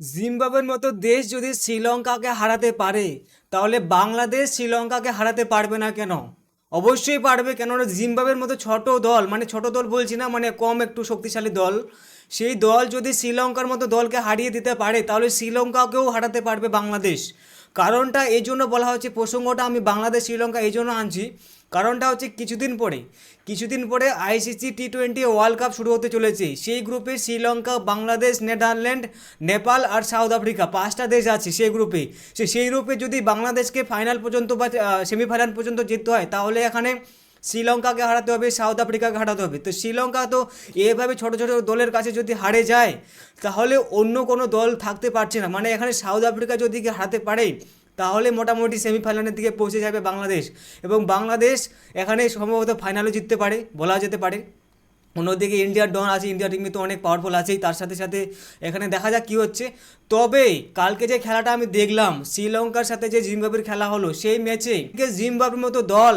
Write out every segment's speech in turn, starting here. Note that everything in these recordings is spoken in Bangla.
জিম্বাবুয়ের মতো দেশ যদি শ্রীলঙ্কাকে হারাতে পারে, তাহলে বাংলাদেশ শ্রীলঙ্কাকে হারাতে পারবে না কেন? অবশ্যই পারবে, কেননা জিম্বাবুয়ের মতো ছোট দল মানে ছোট দল বলছি না মানে কম একটু শক্তিশালী দল, সেই দল যদি শ্রীলঙ্কার মতো দলকে হারিয়ে দিতে পারে, তাহলে শ্রীলঙ্কাকেও হারাতে পারবে বাংলাদেশ। কারণটা এই জন্য বলা হচ্ছে, প্রসঙ্গটা আমি বাংলাদেশ শ্রীলঙ্কা এই জন্য আনছি। কারণটা হচ্ছে কিছুদিন পরে কিছুদিন পরে ICC T twenty world cup শুরু হতে চলেছে। সেই গ্রুপে শ্রীলঙ্কা, বাংলাদেশ, নেদারল্যান্ড, নেপাল আর সাউথ আফ্রিকা পাঁচটা দেশ আছে সেই গ্রুপে সে, সেই গ্রুপে যদি বাংলাদেশকে ফাইনাল পর্যন্ত বা সেমিফাইনাল পর্যন্ত জিততে হয়, তাহলে এখানে শ্রীলঙ্কাকে হারাতে হবে, সাউথ আফ্রিকাকে হারাতে হবে। তো শ্রীলঙ্কা তো এভাবে ছোট ছোট দলের কাছে যদি হারে যায়, তাহলে অন্য কোনো দল থাকতে পারছে না। মানে এখানে সাউথ আফ্রিকা যদি হারাতে পারে তাহলে মোটামুটি সেমিফাইনালের দিকে পৌঁছে যাবে বাংলাদেশ। এবং বাংলাদেশ এখানে সম্ভবত ফাইনালও জিততে পারে বলা যেতে পারে। অন্যদিকে ইন্ডিয়ার ডন আছে ইন্ডিয়া টিম তো অনেক পাওয়ারফুল আছেই, তার সাথে সাথে এখানে দেখা যাক কী হচ্ছে। তবে কালকে যে খেলাটা আমি দেখলাম, শ্রীলঙ্কার সাথে যে জিম্বাবুয়ের খেলা হলো, সেই ম্যাচে জিম্বাবুয়ের মতো দল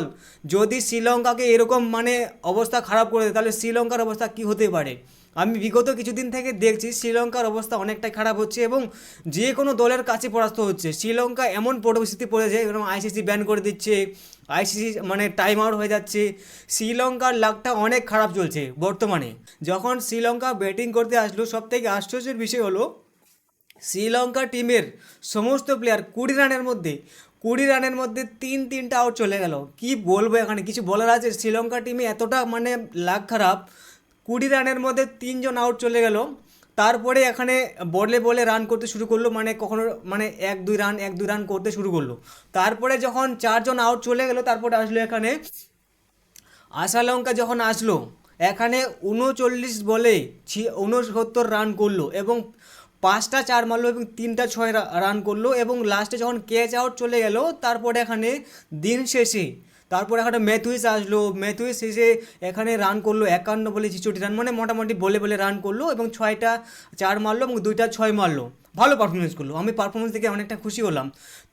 যদি শ্রীলঙ্কাকে এরকম মানে অবস্থা খারাপ করে দেয়, তাহলে শ্রীলঙ্কার অবস্থা কী হতে পারে? আমি বিগত কিছুদিন থেকে দেখছি শ্রীলঙ্কার অবস্থা অনেকটাই খারাপ হচ্ছে এবং যে কোনো দলের কাছে পরাস্ত হচ্ছে। শ্রীলঙ্কা এমন পরিস্থিতি পড়েছে এবং আইসিসি ব্যান করে দিচ্ছে আইসিসি মানে টাইম আউট হয়ে যাচ্ছে। শ্রীলঙ্কার লাকটা অনেক খারাপ চলছে বর্তমানে। যখন শ্রীলঙ্কা ব্যাটিং করতে আসলো সব থেকে আশ্চর্যের বিষয় হলো, শ্রীলঙ্কা টিমের সমস্ত প্লেয়ার কুড়ি রানের মধ্যে, কুড়ি রানের মধ্যে তিন, তিনটা আউট চলে গেল। কি বলব এখানে? কিছু বলার আছে? শ্রীলঙ্কা টিমে এতটা মানে লাক খারাপ কুড়ি রানের মধ্যে তিনজন আউট চলে গেল। তারপরে এখানে বলে বলে রান করতে শুরু করল মানে কখনো মানে এক, দুই রান এক, দুই রান করতে শুরু করল। তারপরে যখন চারজন আউট চলে গেল, তারপরে আসলো এখানে আশালঙ্কা যখন আসলো, এখানে উনচল্লিশ বলে ছি, উনসত্তর রান করল এবং পাঁচটা চার মারলো এবং তিনটা ছয় রান করল এবং লাস্টে যখন ক্যাচ আউট চলে গেল, তারপরে এখানে দিন শেষে তারপরে এখানে ম্যাথুইস আসলো। ম্যাথুইস এসে এখানে রান করল একান্ন বলে ছেষট্টি রান মানে মোটামুটি বলে বলে রান করল এবং ছয়টা চার মারলো এবং দুইটা ছয় মারলো। ভালো পারফরমেন্স করল। আমি পারফরমেন্স দেখে অনেকটা খুশি হলাম।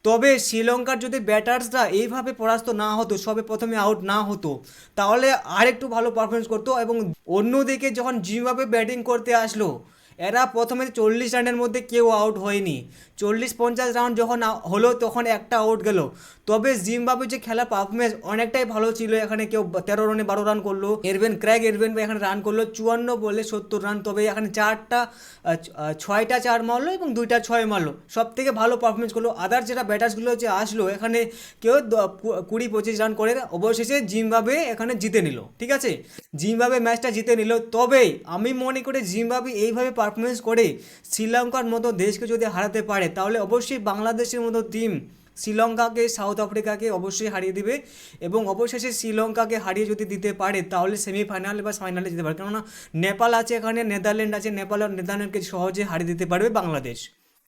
তবে শ্রীলঙ্কার যদি ব্যাটার্সরা এইভাবে পরাস্ত না হতো, সবে প্রথমে আউট না হতো, তাহলে আরেকটু ভালো পারফরমেন্স করতো এবং অন্যদিকে যখন জিম্বাবে ব্যাটিং করতে আসলো এরা প্রথমে চল্লিশ রানের মধ্যে কেউ আউট হয়নি। চল্লিশ পঞ্চাশ রাউন্ড যখন হলো, তখন একটা আউট গেল। তবে জিম্বাবুয়ে যে খেলা পারফরমেন্স অনেকটাই ভালো ছিল। এখানে কেউ তেরো রানে বারো রান করল। এরবেন ক্র্যাক এরবেন এখানে রান করল। চুয়ান্ন বলে সত্তর রান তবে এখানে চারটা ছয়টা চার মারলো এবং দুইটা ছয় মারলো। সব থেকে ভালো পারফরমেন্স করল। আদার যেটা ব্যাটার্সগুলো যে আসলো, এখানে কেউ কুড়ি পঁচিশ রান করে। অবশেষে জিম্বাবে এখানে জিতে নিল। ঠিক আছে? জিম্বাবে ম্যাচটা জিতে নিল। তবে আমি মনে করি জিম্বাবে এইভাবে পারফরমেন্স করে শ্রীলঙ্কার মতো দেশকে যদি হারাতে পারে, তাহলে অবশ্যই বাংলাদেশের মতো টিম শ্রীলঙ্কাকে সাউথ আফ্রিকাকে অবশ্যই হারিয়ে দিবে এবং অবশেষে শ্রীলঙ্কাকে হারিয়ে যদি দিতে পারে, তাহলে সেমিফাইনাল বা ফাইনালে যেতে পারে। কেননা, নেপাল আছে এখানে নেদারল্যান্ড আছে নেপাল আর নেদারল্যান্ডকে সহজে হারিয়ে দিতে পারবে বাংলাদেশ।